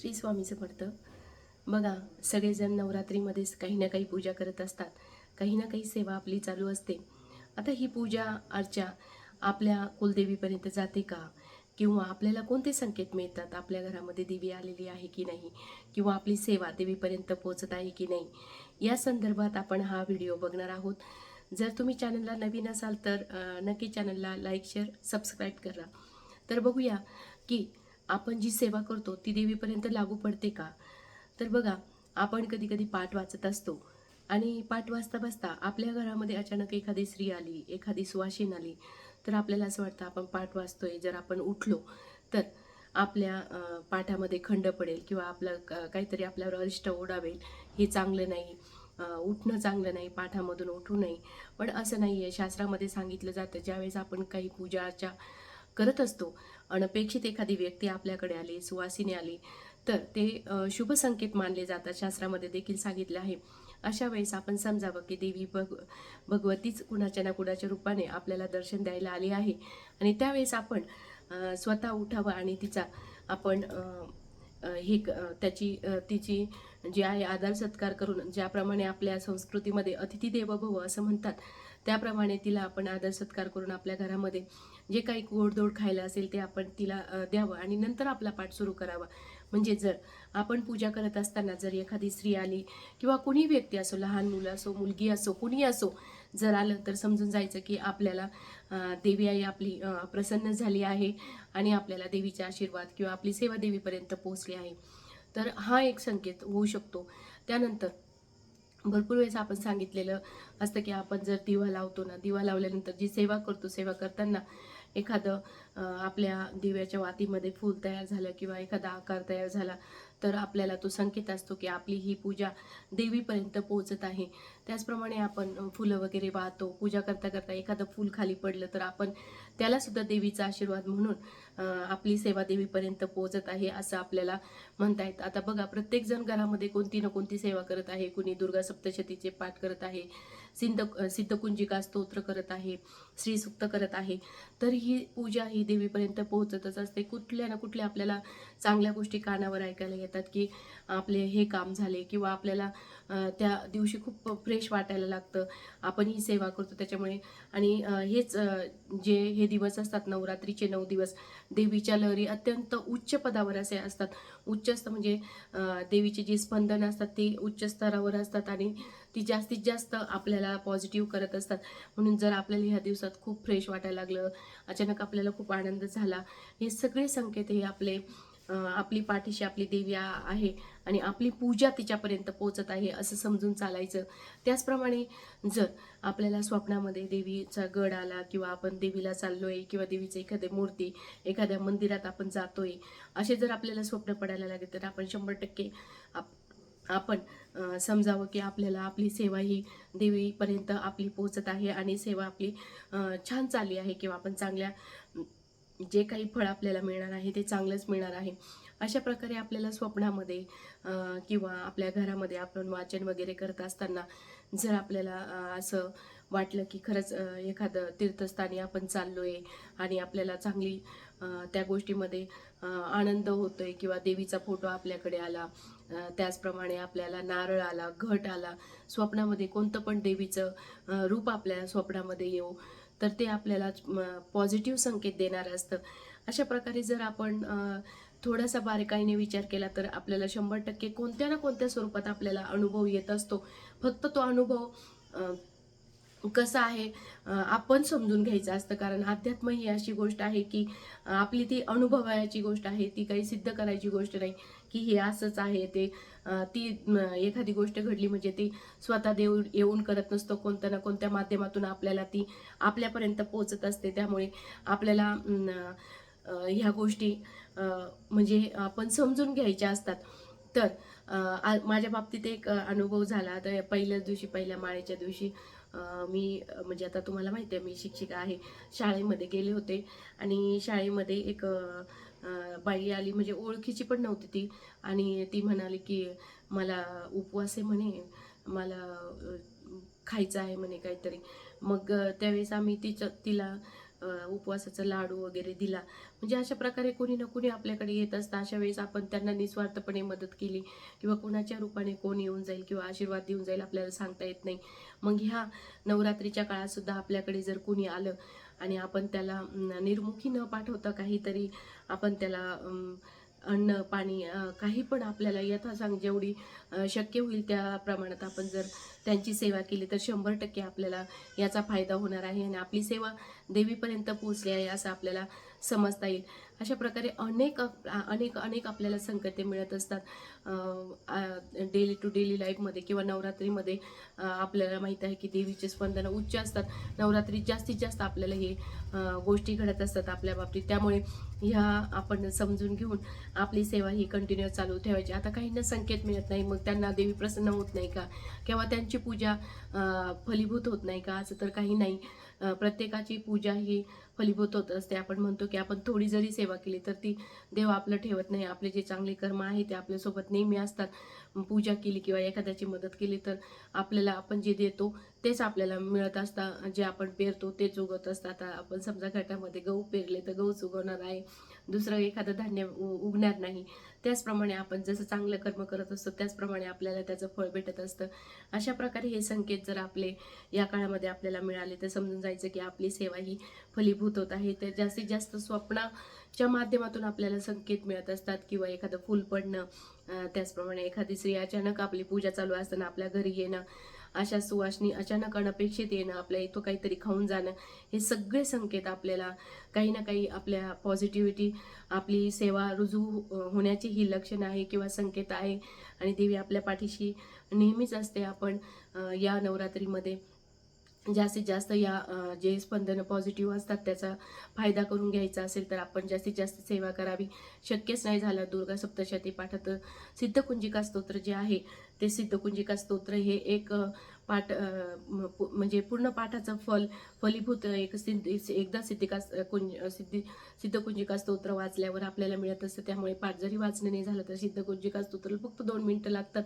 श्री स्वामी समर्थ. बघा सगळेजण नवरात्रीमध्येच काही ना काही पूजा करत असतात. काही ना काही सेवा आपली चालू असते. आता ही पूजा अर्चा आपल्या कुलदेवीपर्यंत जाते का? किंवा आपल्याला कोणते संकेत मिळतात? आपल्या घरामध्ये देवी आलेली आहे की नाही? किंवा आपली सेवा देवीपर्यंत पोहोचत आहे की नाही? या संदर्भात आपण हा व्हिडिओ बघणार आहोत. जर तुम्ही चॅनलला नवीन असाल तर नक्की चॅनलला लाईक शेअर सबस्क्राईब करा. तर बघूया की आपण जी सेवा करतो ती देवीपर्यंत लागू पडते का? तर बघा आपण कधी कधी पाठ वाचत असतो आणि पाठ वाचता बसता आपल्या घरामध्ये अचानक एखादी स्त्री आली एखादी सुवासीन आली तर आपल्याला असं वाटतं आपण पाठ वाचतोय जर आपण उठलो तर आपल्या पाठामध्ये खंड पडेल किंवा आपलं क- काहीतरी आपल्यावर अरिष्ट ओढावेल हे चांगलं नाही. उठणं चांगलं नाही पाठामधून उठू नये पण असं नाही आहे शास्त्रामध्ये सांगितलं जातं ज्यावेळेस आपण काही पूजाच्या करत असतो. अनपेक्षित एखादी व्यक्ती आपल्याकडे आली सुवासिनी आली तर ते शुभ संकेत मानले जातात. शास्त्रामध्ये देखील सांगितलं आहे. अशा वेळेस आपण समजावं की देवी भग भगवतीच कुणाच्या ना कुणाच्या रूपाने आपल्याला दर्शन द्यायला आली आहे. आणि त्यावेळेस आपण स्वतः उठावं आणि तिचा आपण हे क- त्याची तिची जी आहे आदर सत्कार करून ज्याप्रमाणे आपल्या संस्कृतीमध्ये अतिथी देवभव असं म्हणतात त्याप्रमाणे तिला आपण आदर सत्कार करून आपल्या घरामध्ये जे काही गोडधोड खायला असेल ते आपण तिला द्यावं आणि नंतर आपला पाठ सुरू करावा. म्हणजे जर आपण पूजा करत असताना जर एखादी स्त्री आली किंवा कुणी व्यक्ती असो लहान मुलं असो मुलगी असो कुणी असो जर आलं तर समजून जायचं की आपल्याला देवी आई आपली प्रसन्न झाली आहे आणि आपल्याला देवीचा आशीर्वाद किंवा आपली सेवा देवीपर्यंत पोहोचली आहे. तर हा एक संकेत होऊ शकतो. त्यानंतर भरपूर वेळेस आपण सांगितलेलं असतं की आपण जर दिवा लावतो ना दिवा लावल्यानंतर जी सेवा करतो सेवा करताना एखादं आपल्या दिव्याच्या वातीमध्ये फूल तयार झालं किंवा एखादा आकार तयार झाला तर आपल्याला तो संकेत असतो की आपली ही पूजा देवीपर्यंत पोहोचत आहे. त्याचप्रमाणे आपण फुलं वगैरे वाहतो पूजा करता करता एखादं फूल खाली पडलं तर आपण त्याला सुद्धा देवीचा आशीर्वाद म्हणून आपली सेवा देवीपर्यंत पोहोचत आहे असं आपल्याला म्हणता येतं. आता बघा प्रत्येक जण घरामध्ये कोणती ना कोणती सेवा करत आहे. कुणी दुर्गा सप्तशतीचे पाठ करत आहे सिद्ध सिद्धकुंजिका स्तोत्र करत आहे श्रीसुक्त करत आहे. तर ही पूजा ही देवीपर्यंत पोहोचतच असते. कुठल्या ना कुठल्या आपल्याला चांगल्या गोष्टी कानावर ऐकायला येतात की आपले हे काम झाले किंवा आपल्याला त्या दिवशी खूप फ्रेश वाटायला लागतं. आपण ही सेवा करतो त्याच्यामुळे. आणि हेच जे हे दिवस असतात नवरात्रीचे नऊ दिवस देवीच्या लहरी अत्यंत उच्च पदावर असे असतात. उच्चस्त म्हणजे देवीचे जे स्पंदन असतात ते उच्च स्तरावर असतात आणि ती जास्तीत जास्त आपल्याला पॉझिटिव्ह करत असतात. म्हणून जर आपल्याला ह्या दिवसात खूप फ्रेश वाटायला लागलं अचानक आपल्याला खूप आनंद झाला हे सगळे संकेत हे आपले आपली पाठीशी आपली देवी आहे आणि आपली पूजा तिच्यापर्यंत पोहोचत आहे असं समजून चालायचं. त्याचप्रमाणे जर आपल्याला स्वप्नामध्ये देवीचा गड आला किंवा आपण देवीला चाललो आहे किंवा देवीचं एखादी मूर्ती एखाद्या मंदिरात आपण जातोय असे जर आपल्याला स्वप्न पडायला लागले तर आपण शंभर टक्के आप- आपण समजावं की आपल्याला आपली सेवा ही देवीपर्यंत आपली पोचत आहे आणि सेवा आपली छान चालली आहे किंवा आपण चांगल्या जे काही फळ आपल्याला मिळणार आहे ते चांगलंच मिळणार आहे. अशा प्रकारे आपल्याला स्वप्नामध्ये किंवा आपल्या घरामध्ये आपण वाचन वगैरे करत असताना जर आपल्याला असं वाटलं की खरंच एखादं तीर्थस्थानी आपण चाललो आहे आणि आपल्याला चांगली त्या गोष्टीमध्ये आनंद होतोय किंवा देवीचा फोटो आपल्याकडे आला त्याचप्रमाणे आपल्याला नारळ आला घट आला स्वप्नामध्ये कोणतं पण देवीचं रूप आपल्या स्वप्नामध्ये येऊ तर ते आपल्याला पॉझिटिव्ह संकेत देणारं असतं. अशा प्रकारे जर आपण थोडासा बारकाईने विचार केला तर आपल्याला शंभर टक्के कोणत्या ना कोणत्या स्वरूपात आपल्याला अनुभव येत असतो. फक्त तो अनुभव कसं आहे आपण समजून घ्यायचं असतं. कारण अध्यात्म ही अशी गोष्ट आहे की आपली ती अनुभवायची गोष्ट आहे ती काही सिद्ध करायची गोष्ट नाही. की हे असंच आहे ते ती एखादी गोष्ट घडली म्हणजे ती स्वतः देऊ येऊन करत नसतो. कोणत्या ना कोणत्या माध्यमातून आपल्याला ती आपल्यापर्यंत पोहोचत असते. त्यामुळे आपल्याला ह्या गोष्टी म्हणजे आपण समजून घ्यायच्या असतात. तर माझ्या बाबतीत एक अनुभव झाला. तर पहिल्याच दिवशी पहिल्या माळेच्या दिवशी मी म्हणजे आता तुम्हाला माहिती आहे मी शिक्षिका आहे शाळेमध्ये गेले होते. आणि शाळेमध्ये एक बाई आली म्हणजे ओळखीची पण नव्हती ती. आणि ती म्हणाली की मला उपवास आहे म्हणे मला खायचं आहे म्हणे काहीतरी. मग त्यावेळेस आम्ही तिच्या तिला उपवासाचा लाडू वगैरे दिला. म्हणजे अशा प्रकारे कोणी ना कोणी आपल्याकडे येत असतं. अशा वेळेस आपण त्यांना निस्वार्थपणे मदत केली किंवा कोणाच्या रूपाने कोण येऊन जाईल किंवा आशीर्वाद देऊन जाईल आपल्याला सांगता येत नाही. मग ह्या नवरात्रीच्या काळात सुद्धा आपल्याकडे जर कोणी आलं आणि आपण त्याला निर्मुखी न पाठवता काहीतरी आपण त्याला अन्न पाणी काही पण आपल्याला यथासांग जेवढी शक्य होईल त्या प्रमाणात आपण जर त्यांची सेवा केली तर शंभर टक्के आपल्याला याचा फायदा होणार आहे आणि आपली सेवा देवीपर्यंत पोहोचली आहे असं आपल्याला समजता येईल. अशा प्रकारे अनेक अनेक अनेक आपल्याला संकटे मिळत असतात. डेली टू डेली लाईफमध्ये किंवा नवरात्रीमध्ये आपल्याला माहीत आहे की देवीचे स्पंदनं उच्च असतात. नवरात्रीत जास्तीत जास्त आपल्याला हे गोष्टी घडत असतात आपल्या बाबतीत. त्यामुळे ह्या आपण समजून घेऊन आपली सेवा ही कंटिन्यू चालू ठेवायची. आता काहींना संकेत मिळत नाही मग त्यांना देवी प्रसन्न होत नाही का? किंवा त्यांची पूजा फलीभूत होत नाही का? असं तर काही नाही. प्रत्येकाची पूजा ही फलीभूत होत असते आपण म्हणतो की आपण थोडी जरी सेवा केली तर ती देव आपलं ठेवत नाही. आपले जे चांगले कर्म आहे ते आपल्यासोबत नेहमी असतात. पूजा केली किंवा एखाद्याची मदत केली तर आपल्याला आपण जे देतो तेच आपल्याला मिळत असतं. जे आपण पेरतो तेच उगवत असतात. आता आपण समजा घटामध्ये गहू पेरले तर गहूच उगवणार आहे. दुसरं एखादं धान्य उ- उगणार नाही. त्याचप्रमाणे आपण जसं चांगलं कर्म करत असतो त्याचप्रमाणे आपल्याला त्याचं फळ भेटत असतं. अशा प्रकारे हे संकेत जर आपले या काळामध्ये आपल्याला मिळाले तर समजून जायचं की आपली सेवा ही फलीभूत होत आहे. तर जास्तीत जास्त स्वप्नाच्या माध्यमातून आपल्याला संकेत मिळत असतात किंवा एखादं फूल पडणं त्याचप्रमाणे एखादी स्त्री अचानक आपली पूजा चालू असताना आपल्या घरी येणं अशा सुवासनी अचानक अनपेक्षित येणं आपल्या इथं काहीतरी खाऊन जाणं हे सगळे संकेत आपल्याला काही ना काही आपल्या पॉझिटिव्हिटी आपली सेवा रुजू हो-, होण्याची ही लक्षण आहे किंवा संकेत आहे. आणि देवी आपल्या पाठीशी नेहमीच असते आपण या नवरात्रीमध्ये. जास्तीत जास्त या जे स्पंदनं पॉझिटिव्ह असतात त्याचा फायदा करून घ्यायचा असेल तर आपण जास्तीत जास्त सेवा करावी. शक्यच नाही झालं दुर्गा सप्तशती पाठात सिद्धकुंजिका स्तोत्र जे आहे ते सिद्धकुंजिका स्तोत्र हे एक पाठ पु- म्हणजे पूर्ण पाठाचं फल फलीभूत एक सिद्ध एकदा सिद्धिका कुंज सिद्धी सिद्धकुंजिका स्तोत्र वाचल्यावर आपल्याला मिळत असतं. त्यामुळे पाठ जरी वाचणं नाही झालं तर सिद्धकुंजिका स्तोत्र फक्त दोन मिनटं लागतात.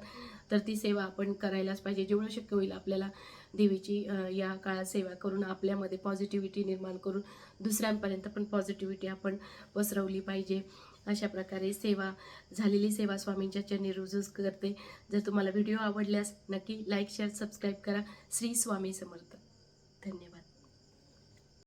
तर ती सेवा आपण करायलाच पाहिजे. जेवढं शक्य होईल आपल्याला देवीची या काळात सेवा करून आपल्यामध्ये पॉझिटिव्हिटी निर्माण करून दुसऱ्यांपर्यंत पण पॉझिटिव्हिटी आपण पसरवली पाहिजे. अशा प्रकारे सेवा झालेली सेवा स्वामींच्या चरणी रुजूच करते. जर तुम्हाला व्हिडिओ आवडल्यास नक्की लाईक शेअर सबस्क्राईब करा. श्री स्वामी समर्थ. धन्यवाद.